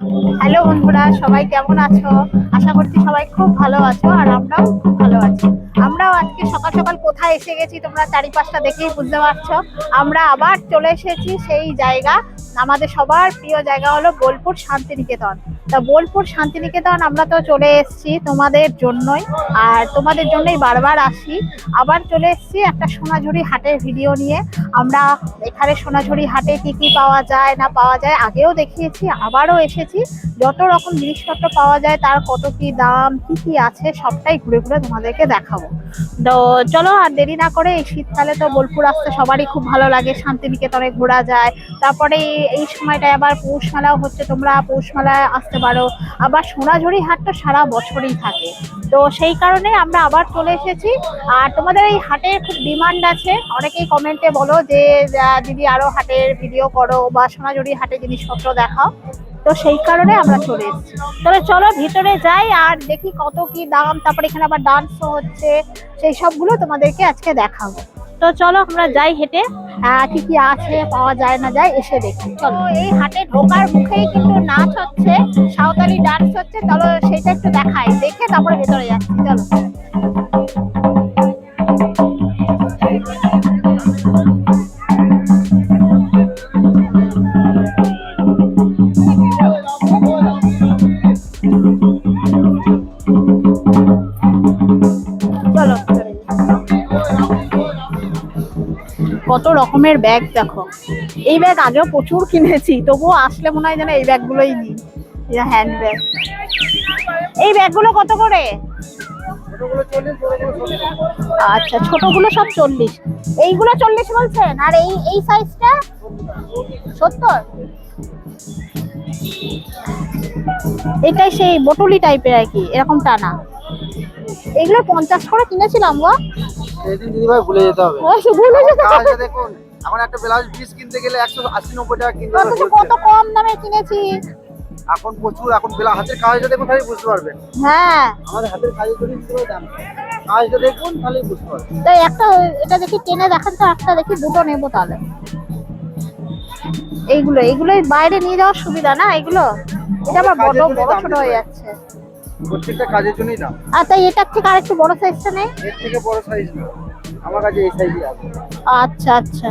Hello বন্ধুরা, সবাই কেমন আছো? আশা করছি সবাই খুব ভালো আছো আর আমরাও খুব ভালো আছি। আমরাও আজকে সকাল সকাল কোথায় এসে গেছি তোমরা চারিপাশটা দেখেই বুঝতে পারছ। আমরা আবার চলে এসেছি সেই জায়গা, আমাদের সবার প্রিয় জায়গা হলো বোলপুর শান্তিনিকেতন। তা বোলপুর শান্তিনিকেতন আমরা তো চলে এসেছি তোমাদের জন্যই, আর তোমাদের জন্যই বারবার আসি। আবার চলে এসেছি একটা সোনাঝুরি হাটের ভিডিও নিয়ে। আমরা এখানে সোনাঝুরি হাটে কি কি পাওয়া যায়, না পাওয়া যায়, আগেও দেখিয়েছি, আবারও এসেছি। যত রকম জিনিসপত্র পাওয়া যায়, তার কত কি দাম, কি কি আছে, সবটাই ঘুরে ঘুরে তোমাদেরকে দেখাবো। তো চলো আর দেরি না করে, এই শীতকালে তো বোলপুর আসতে সবারই খুব ভালো লাগে, শান্তিনিকেতনে ঘোরা যায়। তারপরে এই- সময়টায় আবার পৌষ মেলাও হচ্ছে, তোমরা পৌষ মেলায় আসতে পারো। আবার সোনাঝুরি হাট তো সারা বছরই থাকে। তো সেই কারণে আমরা আবার চলে এসেছি। আর তোমাদের এই হাটের খুব ডিমান্ড আছে। অনেকেই কমেন্টে বলো যে দিদি আরও হাটের ভিডিও করো বা সোনাঝুরি হাটে জিনিসপত্র দেখাও। তো সেই কারণে আমরা চলে এসেছি। তবে চলো ভিতরে যাই আর দেখি কত কি দাম, তারপরে এখানে আবার ডান্স হচ্ছে, সেই সবগুলো তোমাদেরকে আজকে দেখাবো। তো চলো আমরা যাই হেঁটে। কি কি আছে, পাওয়া যায় না যায়, এসে দেখি। চলো, এই হাটে ঢোকার মুখেই কিন্তু নাচ হচ্ছে, সাঁওতালি ডান্স হচ্ছে, চলো সেটা একটু দেখাই, দেখে তারপরে ভেতরে যাচ্ছি, চলো। কত রকমের ব্যাগ দেখো। এই ব্যাগ আগেও প্রচুর কিনেছি, তবুও আসলে মনে হয় যেন এই ব্যাগগুলোই নিই। হ্যান্ড ব্যাগ এই ব্যাগগুলো কত করে? আচ্ছা ছোটগুলো সব চল্লিশ। এইগুলো চল্লিশ বলছেন? আর এই এই সাইজটা সত্তর? এটাই সেই বটুলি টাইপের আর কি এরকম টানা এগুলো পঞ্চাশ করে কিনেছিলাম গো। সেদিন দিদিভাই ভুলে যেতে হবে। ভুলে যেতে হবে। দেখুন এখন একটা ব্লাউজ পিস কিনতে গেলে একশো আশি নব্বই টাকা কিনতে হবে। কত কম দামে কিনেছি। এখন প্রচুর এখন ব্লাউজ হাতের কাজটা দেখুন তাহলে বুঝতে পারবেন। হ্যাঁ। আমাদের হাতের কাজের জন্য দিদিভাই দাম? কাজটা দেখুন তাহলেই বুঝতে পারবেন। তাই একটা এটা দেখি টেনে দেখান তো একটা দেখি দুটো নেব তাহলে। এইগুলো এইগুলো বাইরে নিয়ে যাওয়ার সুবিধা না এগুলো এটা আমার বড় বড় ছোট হয়ে। যাচ্ছে। প্রত্যেকটা কাজের জন্যই দাম। আর তাই এটার থেকে আরেকটু বড় সাইজটা নেই? এর থেকে বড় সাইজ না। আমার কাছে এই সাইজই আছে। আচ্ছা আচ্ছা।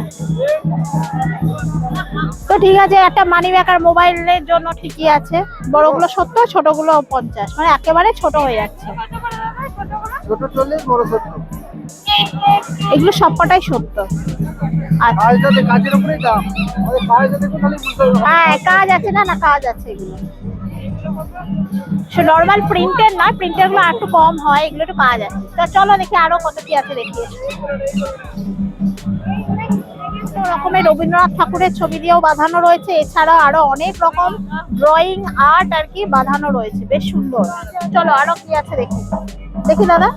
তো ঠিক আছে একটা মানি ব্যাগ আর মোবাইলের জন্য ঠিকই আছে। বড়গুলো সত্তর ছোটগুলো পঞ্চাশ। মানে একেবারে ছোট হয়ে যাচ্ছে। ছোট চল্লিশ বড় সত্তর। এগুলো সবকটাই সত্তর। আচ্ছা। হ্যাঁ কাজ আছে না না কাজ আছে এগুলো। সে নর্মাল প্রিন্টের নয় প্রিন্টেরগুলো একটু কম হয়, এগুলো একটু কাজ আছে তা চলো দেখি আরও কত কি আছে দেখি রকমের রবীন্দ্রনাথ ঠাকুরের ছবি দিয়েও বাঁধানো রয়েছে এছাড়া আরও অনেক রকম ড্রয়িং আর্ট আর কি বাঁধানো রয়েছে, বেশ সুন্দর। চলো আরও কি আছে দেখি। দেখি দাদা।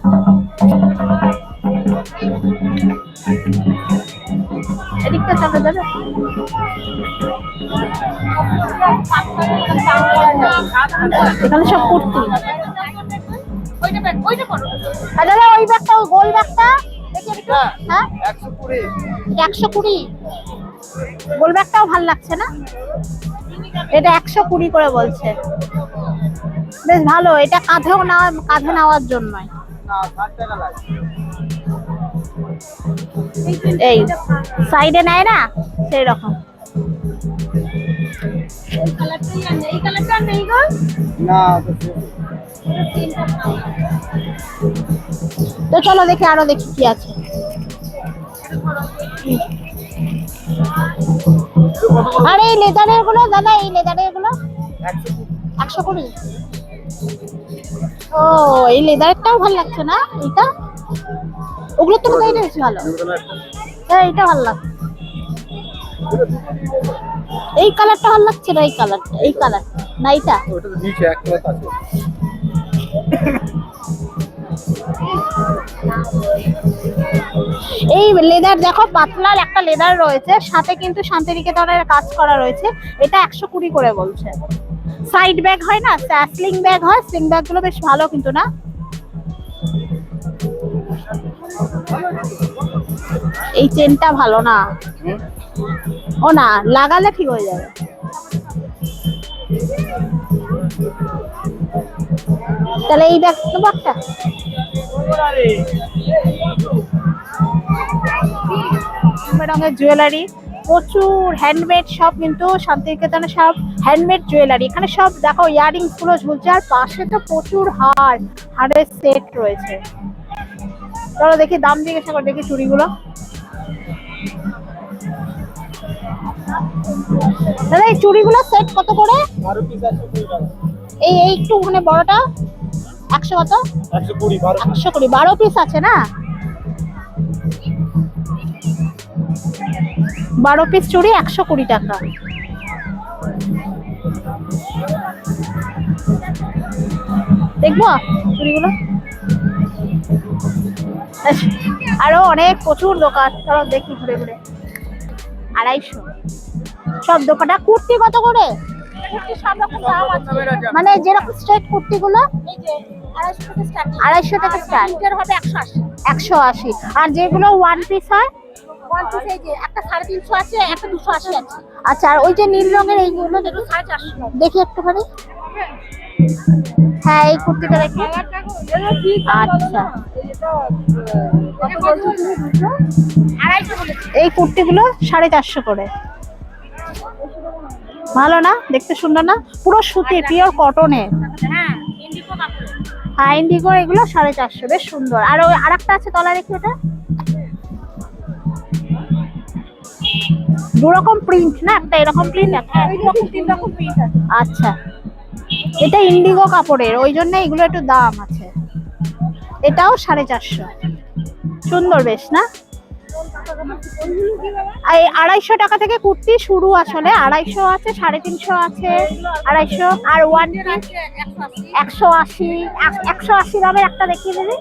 এদিকটা চলো দাদা এখানে সব কুর্তি দাদা ওই ব্যাগটা ওই গোল ব্যাগটা। হ্যাঁ একশো কুড়ি। গোল ব্যাগটাও ভালো লাগছে না? এটা একশো কুড়ি করে বলছে। বেশ ভালো এটা কাঁধেও নেওয়া কাঁধে নেওয়ার জন্যই। লাগে। এই সাইডে নেয় না সেই রকম তো চলো দেখি আরও দেখি কি আছে। আর এই লেদারেরগুলো দাদা এই লেদারেরগুলো? একশো কুড়ি। ও এই লেদারটাও ভালো লাগছে না এটা ওগুলো তো এটা বেশি ভালো। হ্যাঁ এটা ভালো লাগছে। এই কালারটা ভালো লাগছে না? এই কালারটা এই কালার। না এইটা? ওটা তো নিচে এক ক্লাস আছে। এই লেদার দেখো পাতলার একটা লেদার রয়েছে। সাথে কিন্তু শান্তিনিকেতনের কাজ করা রয়েছে। এটা একশো কুড়ি করে বলছে। সাইড ব্যাগ হয় না? স্লিং ব্যাগ হয়। স্লিং ব্যাগগুলো বেশ ভালো কিন্তু না? এই চেনটা ভালো না। ও না, লাগালে ঠিক হয়ে যাবে। তাহলে এই তো একটা রঙের জুয়েলারি প্রচুর হ্যান্ডমেড সব কিন্তু, শান্তিনিকেতনে সব হ্যান্ডমেড জুয়েলারি এখানে সব, দেখো ইয়ারিংসগুলো ঝুলছে, আর পাশে তো প্রচুর হার, হারের সেট রয়েছে। চলো দেখি দাম জিজ্ঞাসা করে দেখি চুড়িগুলো। দাদা এই চুড়িগুলো সেট কত করে? এই এই একটু মানে বড়টা একশো কত? একশো কুড়ি বারো পিস আছে না? বারো পিস চুড়ি একশো কুড়ি টাকা। দেখব চুড়িগুলো? আরও অনেক প্রচুর দোকান। চলো দেখি ঘুরে ঘুরে। আড়াইশো। সব দোকানটা কুর্তি কত করে? মানে যেরকম স্ট্রেট কুর্তি গুলো আড়াইশো থেকে স্টার্ট হবে একশো আশি। একশো আশি। আর যেগুলো ওয়ান পিস হয়? আচ্ছা আর ওই যে নীল রঙের এইগুলো দেখি একটুখানি। হ্যাঁ এই কুর্তিটা দেখি। আচ্ছা। এই কুর্তিগুলো সাড়ে চারশো করে। ভালো না? দেখতে সুন্দর না? পুরো সুতির পিওর কটনের হ্যাঁ ইন্ডিগো এগুলো সাড়ে চারশো, বেশ সুন্দর। আর ওই আরেকটা আছে তলায়, দেখি ওটা। দু রকম প্রিন্ট না? একটা এরকম প্রিন্ট একটা আচ্ছা। এটা ইন্ডিগো কাপড়ের, ওই জন্য এগুলো একটু দাম আছে। এটাও সাড়ে চারশো। সুন্দর বেশ, না? আড়াইশো টাকা থেকে কুর্তি শুরু আসলে, আড়াইশো আছে, সাড়ে তিনশো আছে, আড়াইশো, আর ওয়ান একশো আশি একশো আশি দামের একটা দেখিয়ে দেবে।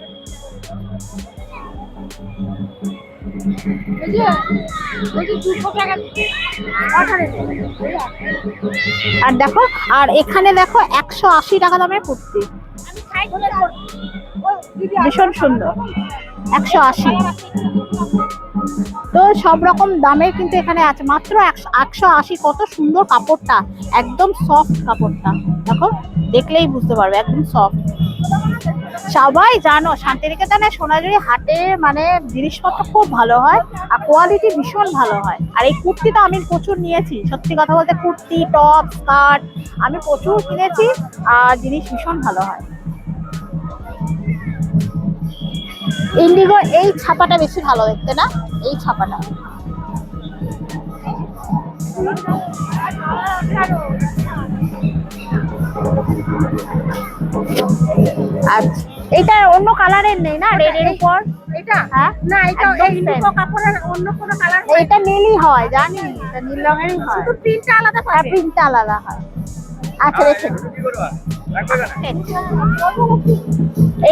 আর দেখো আর এখানে দেখো একশো আশি টাকা দামের কুর্তি। ভীষণ সুন্দর। একশো আশি। তো সব রকম দামের কিন্তু এখানে আছে। মাত্র একশো- একশো আশি। কত সুন্দর কাপড়টা। একদম সফট কাপড়টা। দেখো দেখলেই বুঝতে পারবে। একদম সফট সবাই জানো, শান্তিনিকেতনে সোনাঝুরি হাটে মানে জিনিসপত্র খুব ভালো হয় আর কোয়ালিটি ভীষণ ভালো হয়। আর এই কুর্তিটা আমি প্রচুর নিয়েছি, সত্যি কথা বলতে কুর্তি টপ স্কার্ট আমি প্রচুর কিনেছি আর জিনিস ভীষণ ভালো হয়। ইন্ডিগো, এই ছাপাটা বেশি ভালো দেখতে না? এই ছাপাটা। আচ্ছা। এটা অন্য কালারের নেই না? রেড এর উপর? এটা? হ্যাঁ? না এটা এই ইন্ডিগো কাপড়ের অন্য কোনো কালার এটা নীলই হয় জানি। এটা নীল রঙেরই হয়। শুধু প্রিন্টটা আলাদা হ্যাঁ পাবে প্রিন্টটা আলাদা হয়। আচ্ছা রেখে।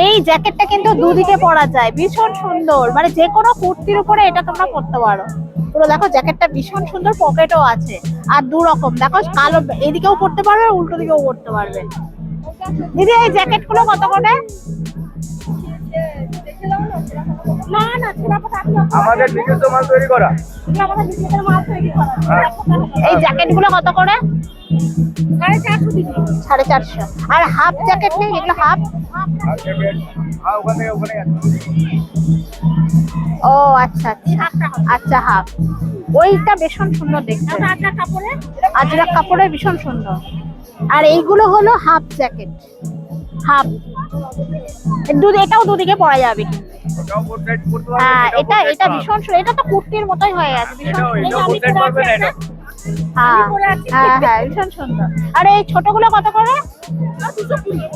এই জ্যাকেটটা কিন্তু দুদিকে পরা যায়। ভীষণ সুন্দর। মানে যে কোনো কুর্তির উপরে এটা তোমরা পরতে পারো। পুরো দেখো জ্যাকেটটা ভীষণ সুন্দর পকেটও আছে। আর দু রকম দেখো কালো এদিকেও পরতে পারবে উল্টো দিকেও পরতে পারবে। দিদি এই জ্যাকেটগুলো কত করে? না না আমাদের নিজস্ব মাল তৈরি করা। এগুলো আমাদের নিজেদের মাল তৈরি করা। এই জ্যাকেটগুলো কত করে? সাড়ে চারশো আর হাফ জ্যাকেট নেই? এগুলো হাফ? ওখানে ও আচ্ছা আচ্ছা। আচ্ছা হাফ। ওইটা ভীষণ সুন্দর দেখতে। আজরাক কাপড়ের ভীষণ সুন্দর। আর এইগুলো হলো হাফ জ্যাকেট হাফ দুধ এটাও দুদিকে পরা যাবে। হ্যাঁ এটা এটা ভীষণ সুন্দর এটা তো কুর্তির মতোই হয়ে আছে ভীষণ হ্যাঁ হ্যাঁ হ্যাঁ ভীষণ সুন্দর। আর এই ছোটগুলো কত করে?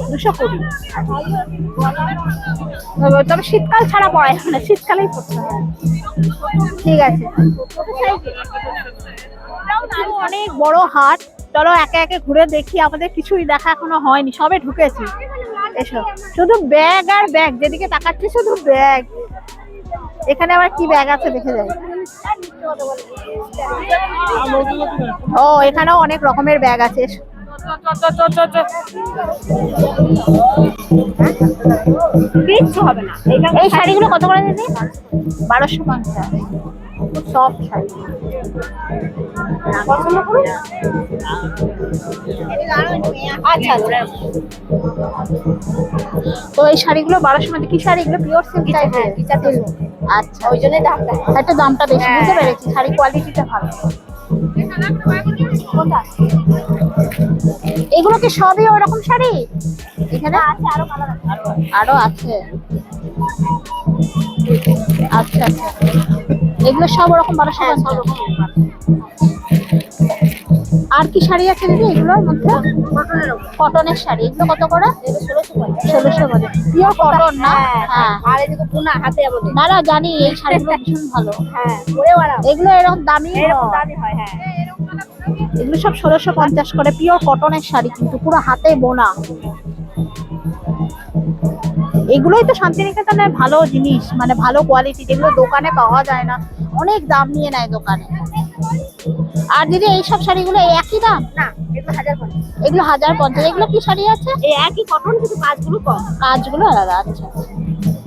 দুশো কুড়ি। তবে- তবে শীতকাল ছাড়া পড়া যাবে না শীতকালেই পড়তে হবে। ঠিক আছে। অনেক বড় হাট। চলো একে একে ঘুরে দেখি আমাদের কিছুই দেখা এখনও হয়নি সবে ঢুকেছি। এসো। শুধু ব্যাগ আর ব্যাগ যেদিকে তাকাচ্ছি শুধু ব্যাগ এখানে আবার কি ব্যাগ আছে দেখে যাই। ও এখানেও অনেক রকমের ব্যাগ আছে এই শাড়িগুলো কত করে দিদি বারোশো পঞ্চাশ। সফট শাড়ি পছন্দ করুন আচ্ছা আচ্ছা। তো এই শাড়িগুলো বারোশো মধ্যে কি শাড়ি? এগুলো পিওর সিল্ক টাইপের আচ্ছা ওই জন্য দামটা একটা দামটা বেশি বুঝতে পেরেছি। শাড়ি কোয়ালিটিটা ভালো। এগুলো কি সবই ওরকম শাড়ি? এখানে? আছে আরও আরও আছে। আচ্ছা আচ্ছা। এগুলো সব ওরকম বারোশো পঞ্চাশ আর কি শাড়ি আছে দিদি এগুলোর মধ্যে? কটনের শাড়ি। এগুলো কত করে? ষোলোশো করে। পিওর কটন না? হ্যাঁ আর এদিকে পুনা হাতে না না জানি এই শাড়িগুলো ভীষণ ভালো। হ্যাঁ এগুলো এরকম দামি এরকম দামি হয় হ্যাঁ। এগুলো সব ষোলোশো পঞ্চাশ করে। পিওর কটনের শাড়ি কিন্তু পুরো হাতে বোনা। এগুলোই তো শান্তিনিকেতনের ভালো জিনিস মানে ভালো কোয়ালিটি যেগুলো দোকানে পাওয়া যায় না। অনেক দাম নিয়ে নেয় দোকানে। আর দিদি এইসব শাড়িগুলো একই দাম? না এগুলো হাজার পঞ্চাশ। এগুলো কি শাড়ি আছে? একই কটন কিন্তু কাজগুলো কম। কাজগুলো আলাদা আচ্ছা।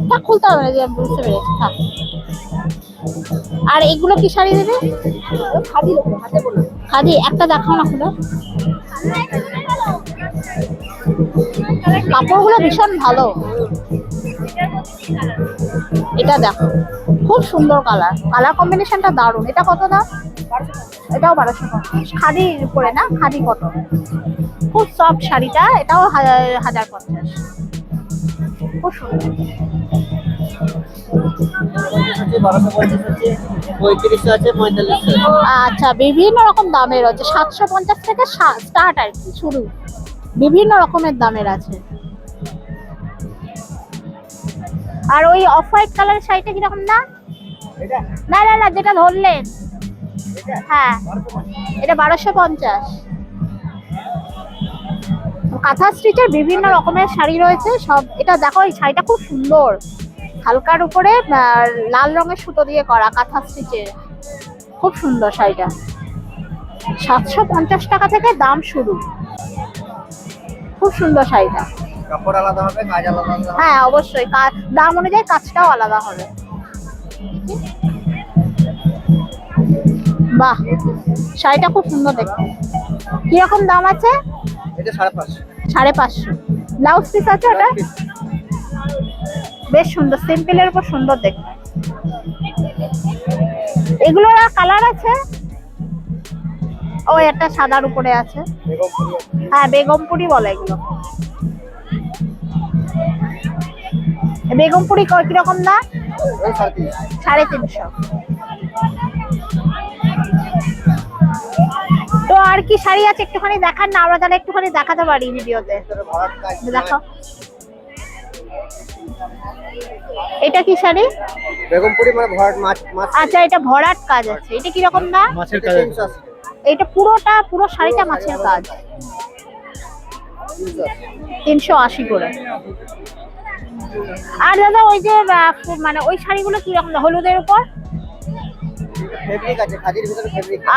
তা খুলতে হবে না যে বুঝতে পেরেছি থাক। আর এগুলো কি শাড়ি দিদি? খাদি খাদি একটা দেখাও না খুলে। কাপড়গুলো ভীষণ ভালো। এটা দেখো, খুব সুন্দর কালার কালার কম্বিনেশনটা দারুণ। এটা কত দাম? এটাও বারোশো পঞ্চাশ। খাদির উপরে না? খাদি কটন। খুব সফট শাড়িটা, এটাও হাজার পঞ্চাশ। খুব সুন্দর। আচ্ছা বিভিন্ন রকম দামের আছে। সাতশো পঞ্চাশ থেকে স্টার্ট আর কি, শুরু। বিভিন্ন রকমের দামের আছে। আর ওই অফ হোয়াইট কালার শাড়িটা কীরকম না না না না যেটা ধরলেন। হ্যাঁ। এটা বারোশো পঞ্চাশ। কাঁথা স্টিচের বিভিন্ন রকমের শাড়ি রয়েছে সব এটা দেখো এই শাড়িটা খুব সুন্দর। হালকার উপরে লাল রঙের সুতো দিয়ে করা কাঁথা স্টিচের। খুব সুন্দর শাড়িটা। সাতশো পঞ্চাশ টাকা থেকে দাম শুরু। খুব সুন্দর শাড়িটা। কাপড় আলাদা হবে কাজ আলাদা হ্যাঁ অবশ্যই। দাম অনুযায়ী কাজটাও আলাদা হবে। বাহ শাড়িটা খুব সুন্দর দেখতে। কীরকম দাম আছে? এটা সাড়ে পাঁচশো। সাড়ে পাঁচশো। ব্লাউজ পিস আছে ওটা? বেশ সুন্দর সিম্পলের উপর সুন্দর দেখতে। এগুলোর কালার আছে? ও একটা সাদার উপরে আছে। হ্যাঁ বেগমপুরি বলে এগুলো। বেগমপুরি ক- কীরকম দাম? সাড়ে তিনশো। তো আর কি শাড়ি আছে একটুখানি দেখান না আমরা তাহলে একটুখানি দেখাতে পারি ভিডিওতে। দেখো এটা কি শাড়ি? বেগমপুরি মানে ভরাট মাছ মাছ। আচ্ছা এটা ভরাট কাজ আছে। এটা কীরকম দাম? মাছের কাজ এটা পুরোটা পুরো শাড়িটা মাছের কাজ। তিনশো আশি করে। আর দাদা ওই যে মানে ওই শাড়িগুলো কীরকম রকম? হলুদের উপর?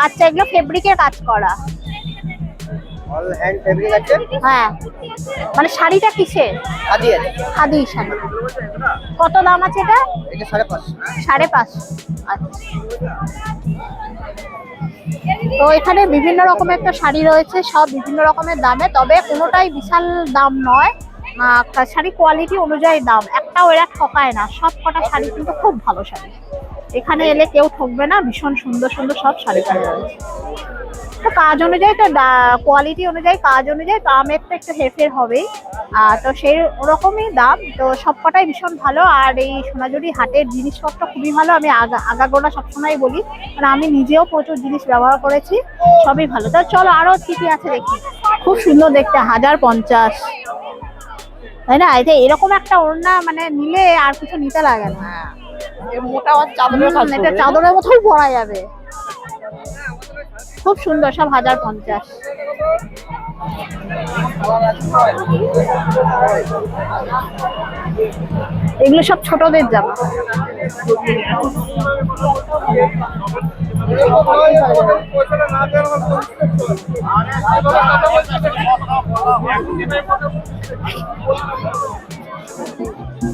আচ্ছা এগুলো ফেব্রিকের কাজ করা। অল হ্যান্ড ফেব্রিক আছে? হ্যাঁ। মানে শাড়িটা কিসের? খাদি আছে। খাদি শাড়ি। কত দাম আছে এটা? এটা সাড়ে পাঁচশো। সাড়ে পাঁচশো। আচ্ছা। তো এখানে বিভিন্ন রকমের তো শাড়ি রয়েছে সব বিভিন্ন রকমের দামে তবে কোনোটাই বিশাল দাম নয়। আহ, শাড়ি কোয়ালিটি অনুযায়ী দাম। একটাও এরা ঠকায় না। সব কটা শাড়ি কিন্তু খুব ভালো শাড়ি। এখানে এলে কেউ ঠকবে না, ভীষণ সুন্দর সুন্দর সব শাড়ি পাওয়া রয়েছে তো কাজ অনুযায়ী তো কোয়ালিটি অনুযায়ী, কাজ অনুযায়ী দামের তো একটু হেরফের হবেই। তো সেই ওরকমই দাম, তো সবকটাই ভীষণ ভালো। আর এই সোনাঝুরি হাটের জিনিসপত্র খুবই ভালো, আমি আগা, আগাগোড়া সবসময় বলি। কারণ আমি নিজেও প্রচুর জিনিস ব্যবহার করেছি, সবই ভালো। তো চলো আরও কি কি আছে দেখি। খুব সুন্দর দেখতে, হাজার পঞ্চাশ। তাই না? এই যে এরকম একটা ওড়না মানে নিলে আর কিছু নিতে লাগে না। মোটা চাদরের এটা চাদরের মতোই পরা যাবে। খুব সুন্দর সব হাজার পঞ্চাশ। এগুলো সব ছোটদের জামা।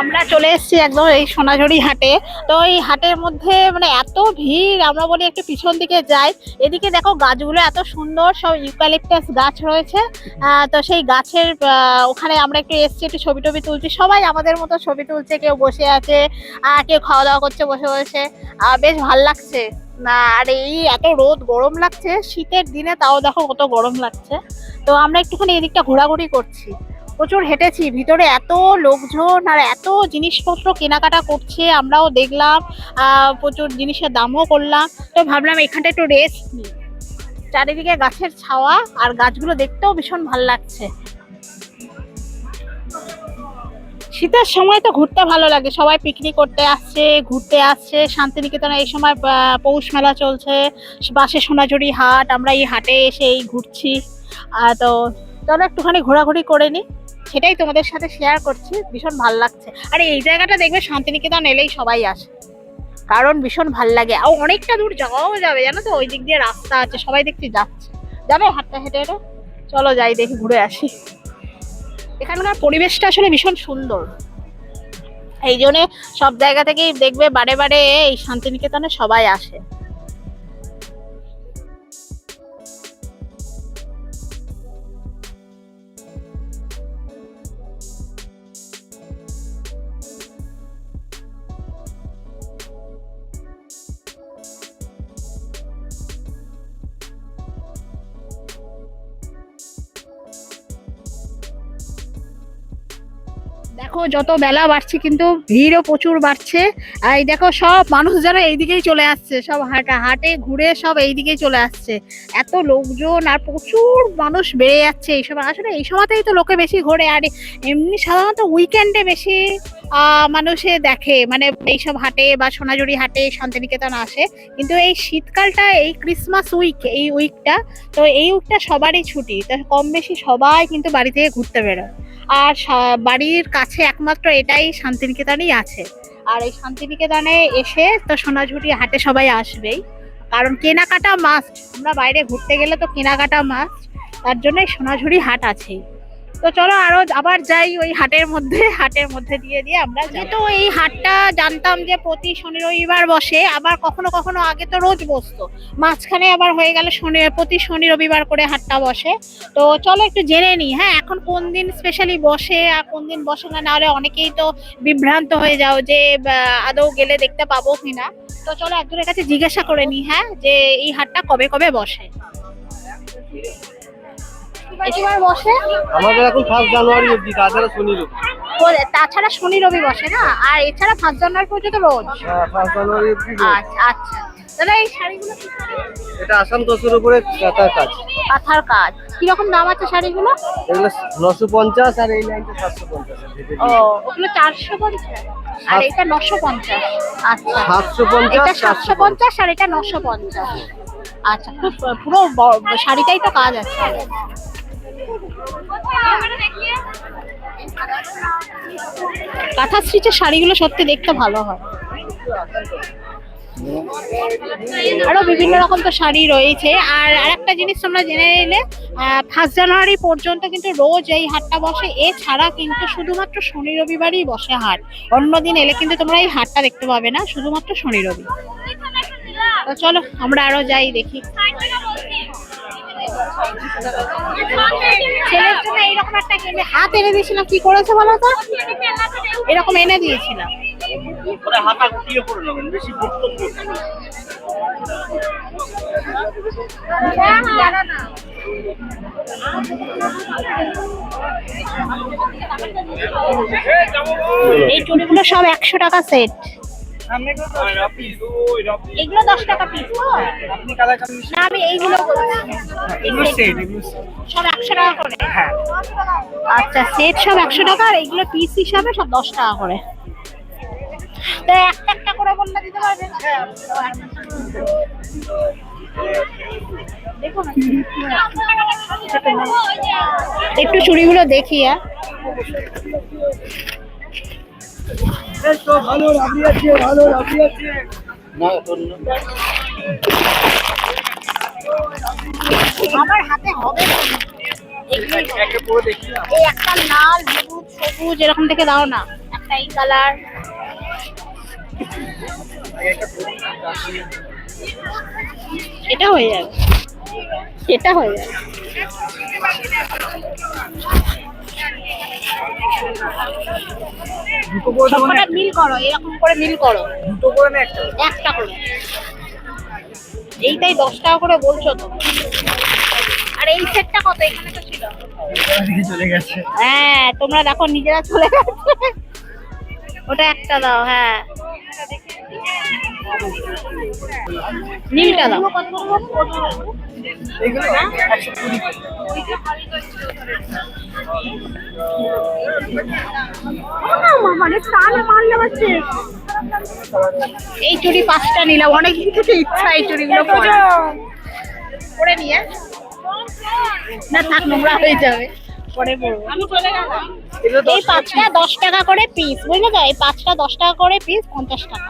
আমরা চলে এসেছি একদম এই সোনাঝুরি হাটে। তো এই হাটের মধ্যে মানে এত ভিড়, আমরা বলি একটু পিছন দিকে যাই। এদিকে দেখো গাছগুলো এত সুন্দর, সব ইউক্যালিপটাস গাছ রয়েছে। তো সেই গাছের ওখানে আমরা একটু এসেছি, একটু ছবি টবি তুলছি। সবাই আমাদের মতো ছবি তুলছে, কেউ বসে আছে কেউ খাওয়া দাওয়া করছে, বসে বসে। বেশ ভালো লাগছে। আর এই এত রোদ, গরম লাগছে, শীতের দিনে তাও দেখো কত গরম লাগছে। তো আমরা একটুখানি এদিকটা ঘোরাঘুরি করছি। প্রচুর হেঁটেছি, ভিতরে এত লোকজন আর এত জিনিসপত্র কেনাকাটা করছে, আমরাও দেখলাম প্রচুর জিনিসের দামও করলাম। তো ভাবলাম এখানটা একটু রেস্ট নিই। চারিদিকে গাছের ছাওয়া আর গাছগুলো দেখতেও ভীষণ ভালো লাগছে। শীতের সময় তো ঘুরতে ভালো লাগে, সবাই পিকনিক করতে আসছে, ঘুরতে আসছে, শান্তিনিকেতনে এই সময় পৌষ মেলা চলছে, বাসে সোনাঝুরি হাট, আমরা এই হাটে এসে এই ঘুরছি। তো চলো একটুখানি ঘোরাঘুরি করে নিই। সেটাই তোমাদের সাথে শেয়ার করছি, ভীষণ ভালো লাগছে। আর এই জায়গাটা দেখবে শান্তিনিকেতন এলেই সবাই আসে। কারণ ভীষণ ভালো লাগে। আর অনেকটা দূর যাওয়াও যাবে, জানো তো? ওই দিক দিয়ে রাস্তা আছে, সবাই দেখছি যাচ্ছে। যাবে হাঁটতে হেঁটে হেঁটে? চলো যাই দেখি, ঘুরে আসি। এখানকার পরিবেশটা আসলে ভীষণ সুন্দর। এই জন্যে সব জায়গা থেকেই দেখবে বারে বারে এই শান্তিনিকেতনে সবাই আসে। দেখো, যত বেলা বাড়ছে কিন্তু ভিড়ও প্রচুর বাড়ছে। আর এই দেখো, সব মানুষ যারা এইদিকেই চলে আসছে। সব হাটা হাটে, ঘুরে সব এইদিকেই চলে আসছে। এত লোকজন আর প্রচুর মানুষ বেড়ে যাচ্ছে এই সময়। আসলে এই সময়তেই তো লোকে বেশি ঘোরে। আর এমনি সাধারণত উইকেন্ডে বেশি মানুষে দেখে। মানে এইসব হাটে বা সোনাঝুরি হাটে, শান্তিনিকেতন আসে। কিন্তু এই শীতকালটা, এই ক্রিসমাস উইক এই উইকটা তো এই উইকটা সবারই ছুটি। তো কম বেশি সবাই কিন্তু বাড়ি থেকে ঘুরতে বেরোয়। আর বাড়ির কাছে একমাত্র এটাই শান্তিনিকেতনই আছে। আর এই শান্তিনিকেতনে এসে তো সোনাঝুরি হাটে সবাই আসবেই। কারণ কেনাকাটা মাস্ট আমরা বাইরে ঘুরতে গেলে তো কেনাকাটা মাস্ট তার জন্য সোনাঝুরি হাট আছেই। তো চলো আরও আবার যাই ওই হাটের মধ্যে হাটের মধ্যে দিয়ে দিয়ে আমরা যেহেতু এই হাটটা জানতাম যে প্রতি শনি রবিবার বসে আবার কখনো কখনো আগে তো রোজ বসতো। মাঝখানে আবার হয়ে গেল শনি প্রতি শনি রবিবার করে হাটটা বসে। তো চলো একটু জেনে নিই হ্যাঁ এখন কোন দিন স্পেশালি বসে আর কোন দিন বসে না নাহলে অনেকেই তো বিভ্রান্ত হয়ে যাও যে আদৌ গেলে দেখতে পাবো কিনা। তো চলো একজনের কাছে জিজ্ঞাসা করে নিই হ্যাঁ যে এই হাটটা কবে কবে বসে? এবার বসে? আমাদের এখন ফার্স্ট জানুয়ারি অব্দি তাছাড়া শনি রবি। তাছাড়া শনি রবি বসে না? আর এছাড়া ফার্স্ট জানুয়ারি পর্যন্ত রোজ? হ্যাঁ ফার্স্ট জানুয়ারি আচ্ছা আচ্ছা। তাহলে এই শাড়িগুলো কি শাড়ি? এটা আসাম দশের উপরে কাতার কাজ। কাঁথার কাজ। দাম আছে শাড়িগুলো? এগুলো আর এই লাইনটা ও ওগুলো আর এটা নশো পঞ্চাশ। আচ্ছা। এটা আর এটা আচ্ছা খুব পুরো শাড়িটাই তো কাজ আছে। কাঁথা স্টিচের শাড়িগুলো সত্যি দেখতে ভালো হয়। আরও বিভিন্ন রকম তো শাড়ি রয়েছে। আর আরেকটা জিনিস তোমরা জেনে নিলে ফার্স্ট জানুয়ারি পর্যন্ত কিন্তু রোজ এই হাটটা বসে। এছাড়া কিন্তু শুধুমাত্র শনি রবিবারই বসে হাট। অন্যদিন এলে কিন্তু তোমরা এই হাটটা দেখতে পাবে না, শুধুমাত্র শনি রবি। চলো, আমরা আরও যাই দেখি। ছেলের জন্য এইরকম একটা কিনে হাত এনে দিয়েছিলাম কি করেছে বলো তো? এরকম এনে দিয়েছিলাম। হাতা গুটিয়ে পড়ে নেবেন বেশি বক্তব্য এই চুড়িগুলো সব একশো টাকা সেট এগুলো দশ টাকা পিস না আমি এইগুলো সব একশো টাকা করে? আচ্ছা সেট সব একশো টাকা আর এইগুলো পিস হিসাবে সব দশ টাকা করে। তো একটা একটা করে বললে দিতে পারবেন? একটু চুড়িগুলো দেখি হ্যাঁ। না। হবে। এই একটা লাল হলুদ সবুজ এরকম থেকে দাও না। একটা এই কালার। এটা হয়ে যাবে। এটা হয়ে যাবে। সবকটা মিল করো এরকম করে মিল করো। একটা। করে। এইটাই দশ টাকা করে বলছো তো। আর এই সেটটা কত? এখানে তো ছিল। চলে গেছে। হ্যাঁ তোমরা দেখো নিজেরা চলে গেছে। ওটা একটা দাও হ্যাঁ। নীলটা দাও এগুলো একশো কুড়ি। এই চুড়ি পাঁচটা নিলাম অনেক কিছু ইচ্ছা এই চুড়িগুলো পরা পরে নিয়ে না থাক নোংরা হয়ে যাবে। পরে এই পাঁচটা দশ টাকা করে পিস বুঝলে তো? এই পাঁচটা দশ টাকা করে পিস পঞ্চাশ টাকা।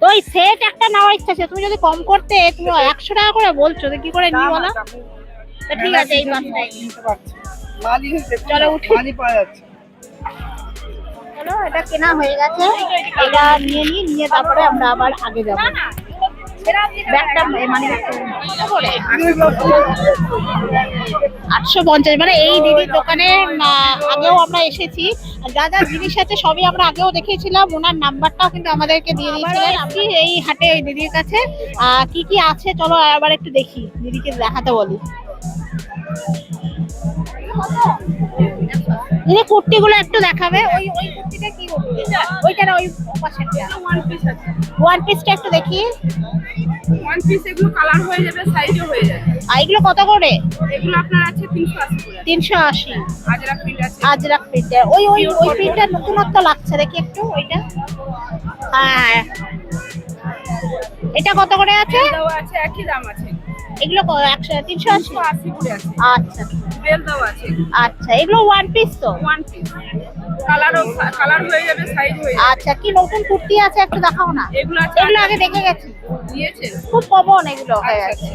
তো ওই সেট একটা নেওয়ার ইচ্ছা আছে তুমি যদি কম করতে তুমি একশো টাকা করে বলছো তো কি করে নিই বলো? ঠিক আছে এই মাছটাই। চলো উঠি। মালি পাওয়া যাচ্ছে চলো এটা কেনা হয়ে গেছে। এটা নিয়ে নিই নিয়ে তারপরে আমরা আবার আগে যাব। ব্যাগটা মানে আটশো পঞ্চাশ মানে এই দিদির দোকানে আগেও আমরা এসেছি। যা যা জিনিস আছে সবই আমরা আগেও দেখেছিলাম। ওনার নাম্বারটাও কিন্তু আমাদেরকে দিয়ে দিয়েছিলেন। আমি এই হাটে ওই দিদির কাছে। আহ, কি কি আছে? চলো আবার একটু দেখি। দিদিকে দেখাতে বলি। দিদি কুর্তিগুলো একটু দেখাবে ওই ওই কুর্তিটা কি কুর্তি? ওইটা না ওই পাশেরটা ওয়ান পিস আছে। ওয়ান পিসটা একটু দেখি। ওয়ান পিস এগুলো কালার হয়ে যাবে সাইজও হয়ে যাবে। আর এগুলো কত করে? এগুলো আপনার আছে তিনশো আশি করে। তিনশো আশি। আজরা প্রিন্ট আছে। আজরাক প্রিন্টের ওই ওই ওই প্রিন্টটা নতুনত্ব লাগছে দেখি একটু ওইটা। হ্যাঁ। এটা কত করে আছে? দেওয়া আছে একই দাম আছে। এগুলো ক- একশো তিনশো আশি? তিনশো আশি করে আছে। আচ্ছা। বেল দাও আছে। আচ্ছা এগুলো ওয়ান পিস তো? ওয়ান পিস কালার কালার হয়ে যাবে সাইজ হয়ে যাবে। আচ্ছা কি নতুন কুর্তি আছে একটু দেখাও না? এগুলো আছে এগুলো আগে দেখে গেছি। দিয়েছেন? খুব কমন এগুলো হয়ে আচ্ছা, গেছে।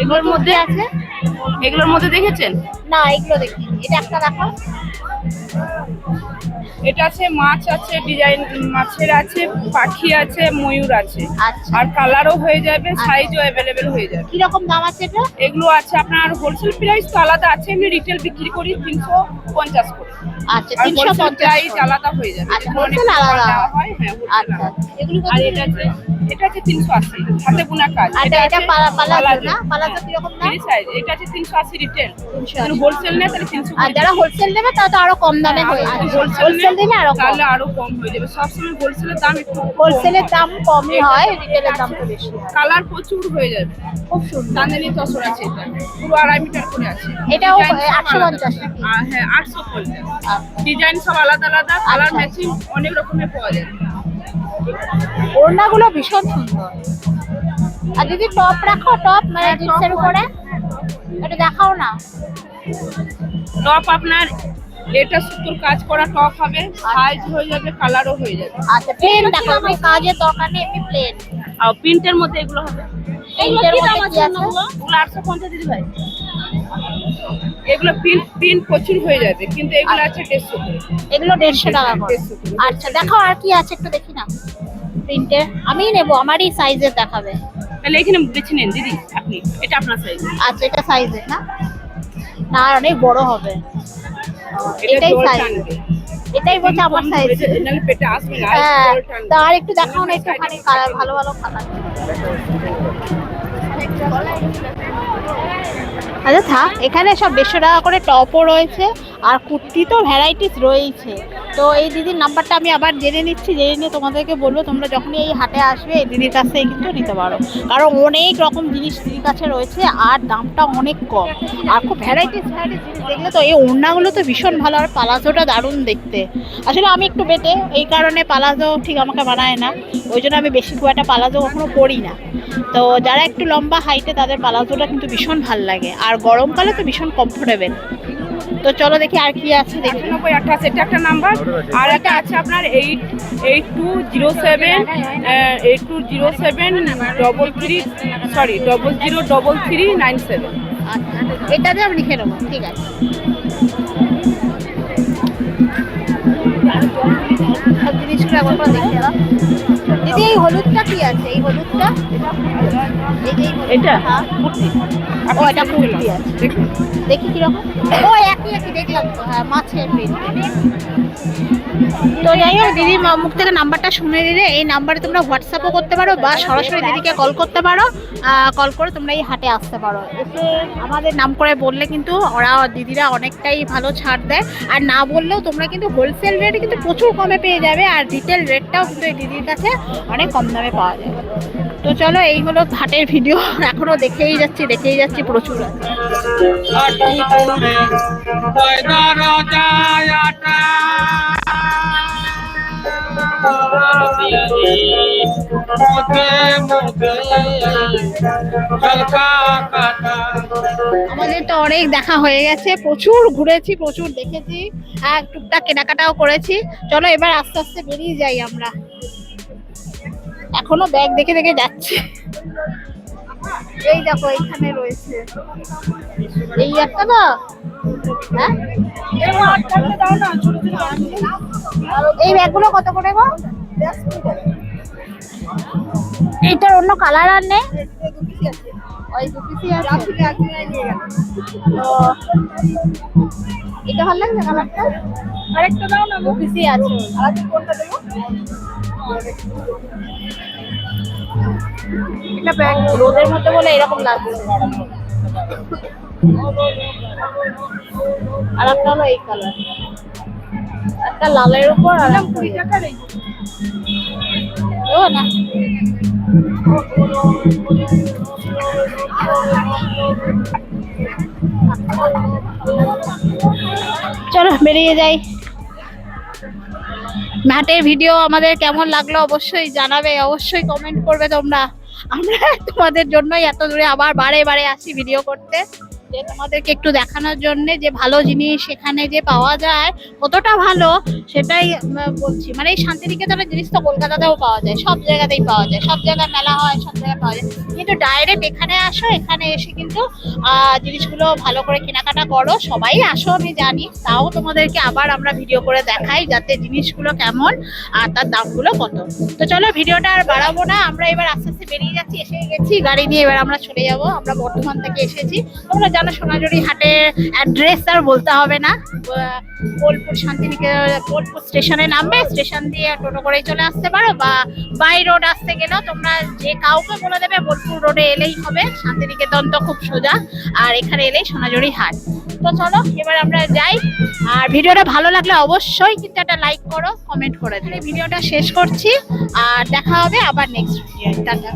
এগুলোর মধ্যে আছে? এগুলোর মধ্যে দেখেছেন? না এগুলো দেখি এটা একটা দেখো এটা আছে মাছ আছে ডিজাইন মাছের আছে পাখি আছে ময়ূর আছে। আচ্ছা। আর কালারও হয়ে যাবে সাইজও অ্যাভেলেবেল হয়ে যাবে। কি রকম দাম আছে এটা? এগুলো আছে আপনার হোলসেল প্রাইস তো আলাদা আছে আমি রিটেল বিক্রি করি তিনশো পঞ্চাশ করে। আচ্ছা তিনশো হোলসেল পঞ্চাশ আলাদা হয়ে যাবে। আচ্ছা, সময় আলাদা। হয়, হ্যাঁ, আচ্ছা এগুলো আর এটা আছে এটা আছে তিনশো আশি হাতে বোনা কাজ। আর এটা এটা পালা পালাজো পালাজো। না পালাজো কীরকম ফ্রি সাইজ এটা আছে তিনশো আশি রিটেল। হোলসেল নেয় তাহলে তিনশো আর যারা হোলসেল নেবে তারা তো আরও কম দামে হয়ে যাবে। হোলসেল দিলে আরও কম। তাহলে আরও কম হয়ে যাবে। সবসময় হোলসেলের দাম একটু হোলসেলের দাম কমই হয় রিটেলের দাম তো বেশি কালার প্রচুর হয়ে যাবে। খুব সুন্দর। চাঁদানি তসর আছে এটা। পুরো আড়াই মিটার করে আছে। এটাও আটশো। পঞ্চাশ? হ্যাঁ আটশো পঞ্চাশ। ডিজাইন সব আলাদা আলাদা। কালার আচ্ছা। ম্যাচিং অনেক রকমের পাওয়া যায়। ওড়নাগুলো ভীষণ সুন্দর। আর যদি টপ রাখো টপ মানে জিন্সের উপরে? এটা দেখাও না। টপ আপনার এটা সুতোর কাজ করা টপ হবে সাইজ হয়ে যাবে কালারও হয়ে যাবে। আচ্ছা প্লেন দেখো আমি কাজের দরকার নেই এমনি প্লেন আর প্রিন্টের মধ্যে এগুলো হবে। এইটার মধ্যে কি আছে ওগুলো আটশো পঞ্চাশ দিদি ভাই। এগুলো প্রিন্ট প্রিন্ট প্রচুর হয়ে যাবে কিন্তু এগুলো আছে দেড়শো করে। এগুলো দেড়শো টাকা করে আচ্ছা দেখো আর কি আছে একটু দেখি না। প্রিন্টের আমি নেব আমারই সাইজের দেখাবে। তাহলে এখানে বেছে নিন দিদি আপনি। এটা আপনার সাইজ আচ্ছা এটা সাইজের না? না অনেক বড় হবে। এটাই সাইজ এটাই বলছে আমার সাইজ হ্যাঁ তা আর একটু দেখাও না একটুখানি ভালো ভালো কালার আচ্ছা থাক, এখানে সব দেড়শো টাকা করে টপও রয়েছে আর কুর্তি তো ভ্যারাইটিস রয়েছে। তো এই দিদির নাম্বারটা আমি আবার জেনে নিচ্ছি, জেনে নিয়ে তোমাদেরকে বলব, তোমরা যখনই এই হাটে আসবে, এই দিদির কাছ থেকে কিন্তু নিতে পারো। কারণ অনেক রকম জিনিস দিদির কাছে রয়েছে আর দামটা অনেক কম। আর খুব ভ্যারাইটিস ভ্যারাইটিস জিনিস দেখলে তো এই ওড়নাগুলো তো ভীষণ ভালো, আর পালাজোটা দারুণ দেখতে। আসলে আমি একটু বেটে, এই কারণে পালাজো ঠিক আমাকে বানায় না। ওই জন্য আমি বেশি খুব একটা পালাজো কখনো পরি না। তো যারা একটু লম্বা হাইটে তাদের পালাজোটা কিন্তু ভীষণ ভালো লাগে। আর গরমকালে তো ভীষণ কমফোর্টেবল তো চলো দেখি আর কি আছে দেখি। আঠাশ এটা একটা নাম্বার আর একটা আছে আপনার eight eight two zero seven eight two zero seven double three sorry double zero double three nine seven আচ্ছা এটাতে আমি লিখে নেব ঠিক আছে। সব জিনিসগুলো একবার দেখে দাও দিদি এই হলুদটা কি আছে? এই হলুদটা? এই যে এই হলুদটা, এটা? হ্যাঁ। ও এটা কুর্তি আছে। দেখি কীরকম। ও একই একই দেখলাম তো। হ্যাঁ মাছের প্রিন্ট তো যাই হোক দিদি মুখ থেকে নাম্বারটা শুনে দিলে এই নাম্বারে তোমরা হোয়াটসঅ্যাপও করতে পারো বা সরাসরি দিদিকে কল করতে পারো। কল করে তোমরা এই হাটে আসতে পারো। এসে আমাদের নাম করে বললে কিন্তু ওরা দিদিরা অনেকটাই ভালো ছাড় দেয়। আর না বললেও তোমরা কিন্তু হোলসেল রেটে কিন্তু প্রচুর কমে পেয়ে যাবে। আর রিটেল রেটটাও কিন্তু এই দিদির কাছে অনেক কম দামে পাওয়া যায়। তো চলো, এই হলো হাটের ভিডিও এখনও দেখেই যাচ্ছি দেখেই যাচ্ছি প্রচুর। আমাদের তো অনেক দেখা হয়ে গেছে, প্রচুর ঘুরেছি, প্রচুর দেখেছি, আর টুকটাক কেনাকাটাও করেছি। চলো, এবার আস্তে আস্তে বেরিয়ে যাই আমরা। এখনও ব্যাগ দেখে দেখে যাচ্ছে। এই দেখো এইখানে রয়েছে। এই একটা না? হ্যাঁ? এই ব্যাগগুলো কত করে গো? এইটার অন্য কালার আর নেই? তো এটা ভালো লাগছে কালারটা আরেকটা দাও না দু আছে। আরেকটা কোনটা দেবো? এটা ব্যাগ রোদের মধ্যে বলে এরকম লাগছে আর একটা হলো এই কালার একটা লালের উপর আর কুড়ি টাকার ও না। চলো বেরিয়ে যাই। ম্যাটের ভিডিও আমাদের কেমন লাগল অবশ্যই জানাবে, অবশ্যই কমেন্ট করবে তোমরা। আমরা তোমাদের জন্যই এত দূরে আবার বারে বারে আসি ভিডিও করতে। যে তোমাদেরকে একটু দেখানোর জন্য যে ভালো জিনিস সেখানে যে পাওয়া যায়, কতটা ভালো সেটাই বলছি। মানে এই শান্তিনিকেতনের জিনিস তো কলকাতাতেও পাওয়া যায়, সব জায়গাতেই পাওয়া যায়, সব জায়গায় মেলা হয়, সব জায়গায় পাওয়া যায়। কিন্তু ডাইরেক্ট এখানে আসো, এখানে এসে কিন্তু জিনিসগুলো ভালো করে কেনাকাটা করো, সবাই আসো, আমি জানি। তাও তোমাদেরকে আবার আমরা ভিডিও করে দেখাই যাতে জিনিসগুলো কেমন, আর তার দামগুলো কত। তো চলো ভিডিওটা আর বাড়াবো না, আমরা এবার আস্তে আস্তে বেরিয়ে যাচ্ছি, এসে গেছি, গাড়ি নিয়ে এবার আমরা চলে যাব, আমরা বর্ধমান থেকে এসেছি। তোমরা জানো, সোনাঝুরি হাটের অ্যাড্রেস আর বলতে হবে না। বোলপুর শান্তিনিকেতন, বোলপুর স্টেশনে নামবে, স্টেশন দিয়ে টোটো করেই চলে আসতে পারো বা বাই রোড আসতে গেলেও তোমরা যে কাউকে বলে দেবে, বোলপুর রোডে এলেই হবে। শান্তিনিকেতন তো খুব সোজা, আর এখানে এলেই সোনাঝুরি হাট। তো চলো, এবার আমরা যাই। আর ভিডিওটা ভালো লাগলে অবশ্যই কিন্তু একটা লাইক করো কমেন্ট করে এই ভিডিওটা শেষ করছি, আর দেখা হবে আবার নেক্সট ভিডিও টাটা।